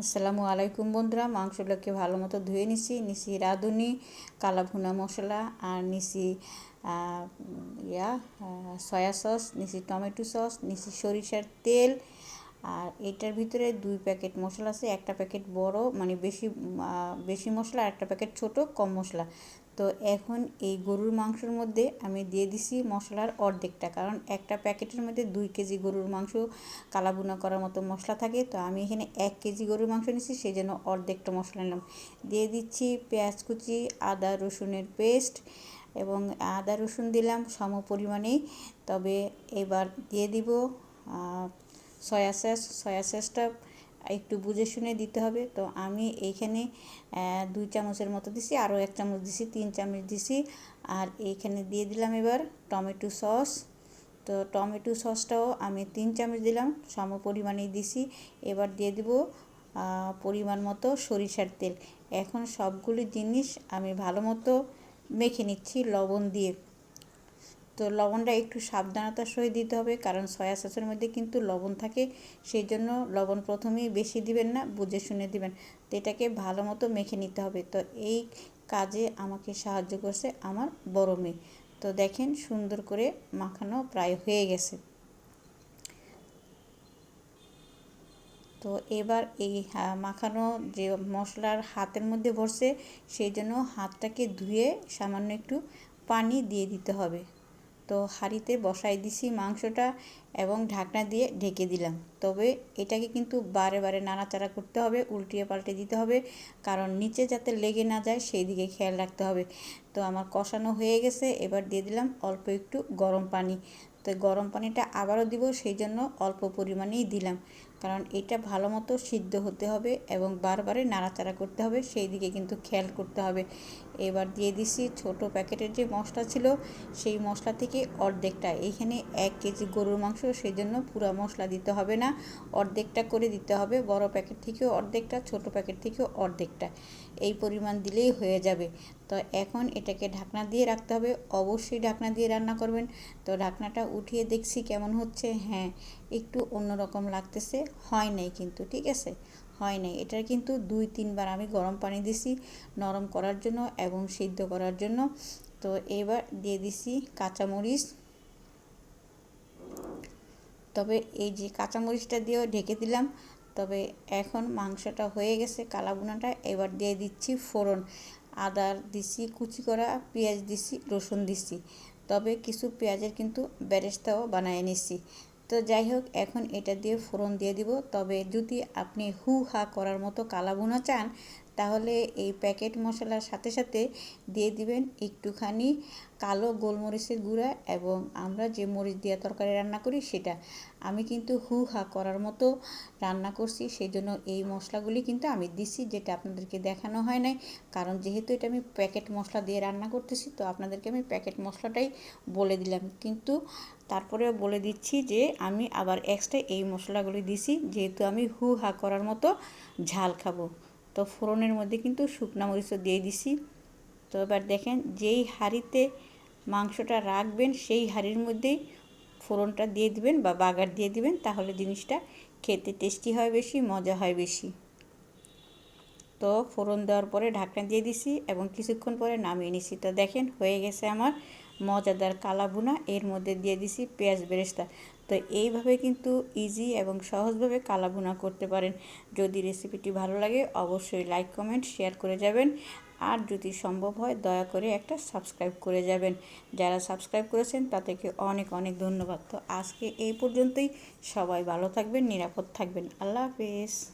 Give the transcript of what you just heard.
আসসালামু আলাইকুম বন্ধুরা মাংসগুলোকে ভালো মতো ধুয়ে নিছি। নিছি রাঁধুনি, কালা ভুনা মশলা, আর নিছি ইয়া সয়া সস, নিছি টমেটো সস, নিছি সরিষার তেল, আর এটার ভিতরে দুই প্যাকেট মশলা আছে। একটা প্যাকেট বড় মানে বেশি বেশি মশলা, আর একটা প্যাকেট ছোট, কম মশলা। তো এখন এই গরুর মাংসের মধ্যে আমি দিয়ে দিছি মশলার অর্ধেকটা। কারণ একটা প্যাকেটের মধ্যে দুই কেজি গরুর মাংস, কালাবুনা করার মতো মশলা থাকে। তো আমি এখানে এক কেজি গরুর মাংস নিছি, সেই জন্য অর্ধেকটা মশলা নিলাম। দিয়ে দিচ্ছি পেঁয়াজ কুচি, আদা, রসুনের পেস্ট এবং আদা, রসুন দিলাম সম পরিমাণেই তবে এবার দিয়ে দিব সয়া সস। সয়া সসটা একটু বুঝে শুনে দিতে হবে। তো আমি এইখানে দুই চামচের মতো দিছি, আরও এক চামচ দিছি, তিন চামচ দিছি। আর এইখানে দিয়ে দিলাম এবার টমেটো সস। তো টমেটো সসটাও আমি তিন চামচ দিলাম সম পরিমাণেই দিছি। এবার দিয়ে দিব পরিমাণ মতো সরিষার তেল। এখন সবগুলি জিনিস আমি ভালো মতো মেখে নিচ্ছি লবণ দিয়ে। তো লবণটা একটু সাবধানতার সহিত দিতে হবে, কারণ সয়া সসের মধ্যে কিন্তু লবণ থাকে, সেই জন্য লবণ প্রথমেই বেশি দিবেন না, বুঝে শুনে দিবেন। তো এটাকে ভালো মতো মেখে নিতে হবে। তো এই কাজে আমাকে সাহায্য করছে আমার বড় মেয়ে। তো দেখেন সুন্দর করে মাখানো প্রায় হয়ে গেছে। তো এবার এই মাখানো যে মশলার হাতের মধ্যে ভরছে, সেই জন্য হাতটাকে ধুয়ে সামান্য একটু পানি দিয়ে দিতে হবে। তো হাঁড়িতে বসাই দিছি মাংসটা এবং ঢাকনা দিয়ে ঢেকে দিলাম। তবে এটাকে কিন্তু বারে বারে নাড়াচাড়া করতে হবে, উল্টিয়ে পাল্টে দিতে হবে। কারণ নিচে যাতে লেগে না যায় সেই দিকে খেয়াল রাখতে হবে। তো আমার কষানো হয়ে গেছে, এবার দিয়ে দিলাম অল্প একটু গরম পানি। তো গরম পানিটা আবারও দিব, সেই জন্য অল্প পরিমাণেই দিলাম। কারণ এটা ভালো মতো সিদ্ধ হতে হবে এবং বারবারে নাড়াচাড়া করতে হবে সেই দিকে কিন্তু খেয়াল করতে হবে। এবার দিয়ে দিছি ছোট প্যাকেটের যে মশলা ছিল, সেই মশলা থেকে অর্ধেকটা। এইখানে এক কেজি গরুর মাংস সেই জন্য পুরো মশলা দিতে হবে না। অর্ধেকটা করে দিতে হবে বড় প্যাকেট থেকেও অর্ধেকটা, ছোট প্যাকেট থেকেও অর্ধেকটা। এই পরিমাণ দিলেই হয়ে যাবে। তো এখন এটাকে ঢাকনা দিয়ে রাখতে হবে। অবশ্যই ঢাকনা দিয়ে রান্না করবেন। তো ঢাকনাটা উঠিয়ে দেখছি কেমন হচ্ছে। হ্যাঁ একটু অন্যরকম লাগতেছে। হয় নাই কিন্তু, ঠিক আছে? হয় নাই। এটার কিন্তু দুই, তিনবার আমি গরম পানি দিছি নরম করার জন্য এবং সিদ্ধ করার জন্য। তো এবার দিয়ে দিছি কাঁচামরিচ। তবে এই যে কাঁচামরিচটা দিয়েও ঢেকে দিলাম। তবে এখন মাংসটা হয়ে গেছে, কালাবোনাটা। এবার দিয়ে দিচ্ছি ফোড়ন। আদা দিছি, কুচি করা পেঁয়াজ দিছি, রসুন দিছি। তবে কিছু পেঁয়াজের কিন্তু বেরেস্তাও বানিয়ে নিচ্ছি তো যাই হোক, এখন এটা দিয়ে ফোড়ন দিয়ে দিব। তবে যদি আপনি হু হা করার মতো কালাবুনা চান, তাহলে এই প্যাকেট মশলার সাথে সাথে দিয়ে দিবেন একটুখানি কালো গোলমরিচের গুঁড়া এবং আমরা যে মরিচ দিয়ে তরকারি রান্না করি সেটা। আমি কিন্তু হু হা করার মতো রান্না করছি সেই জন্য এই মশলাগুলি কিন্তু আমি দিছি, যেটা আপনাদেরকে দেখানো হয় নাই। কারণ যেহেতু এটা আমি প্যাকেট মশলা দিয়ে রান্না করতেছি, তো আপনাদেরকে আমি প্যাকেট মশলাটাই বলে দিলাম। কিন্তু তারপরে বলে দিচ্ছি যে আমি আবার এক্সট্রা এই মশলাগুলি দিছি, যেহেতু আমি হু হা করার মতো ঝাল খাব। তো ফোড়নের মধ্যে কিন্তু শুকনা মরিচও দিয়ে দিছি। তো এবার দেখেন, যেই হাঁড়িতে মাংসটা রাখবেন, সেই হাঁড়ির মধ্যেই ফোড়নটা দিয়ে দিবেন বা বাগার দিয়ে দিবেন, তাহলে জিনিসটা খেতে টেস্টি হয় বেশি, মজা হয় বেশি। তো ফোড়ন দেওয়ার পরে ঢাকনা দিয়ে দিছি এবং কিছুক্ষণ পরে নামিয়ে নিছি। তো দেখেন, হয়ে গেছে আমার মজাদার কালা বুনা এর মধ্যে দিয়ে দিছি পেঁয়াজ বেরেস্তা। তো এইভাবে কিন্তু ইজি এবং সহজভাবে কালা বুনা করতে পারেন। যদি রেসিপিটি ভালো লাগে, অবশ্যই লাইক কমেন্ট শেয়ার করে যাবেন। আর যদি সম্ভব হয়, দয়া করে একটা সাবস্ক্রাইব করে যাবেন। যারা সাবস্ক্রাইব করেছেন, তাদেরকে অনেক অনেক ধন্যবাদ। তো আজকে এই পর্যন্তই। সবাই ভালো থাকবেন, নিরাপদ থাকবেন। আল্লাহ হাফেজ।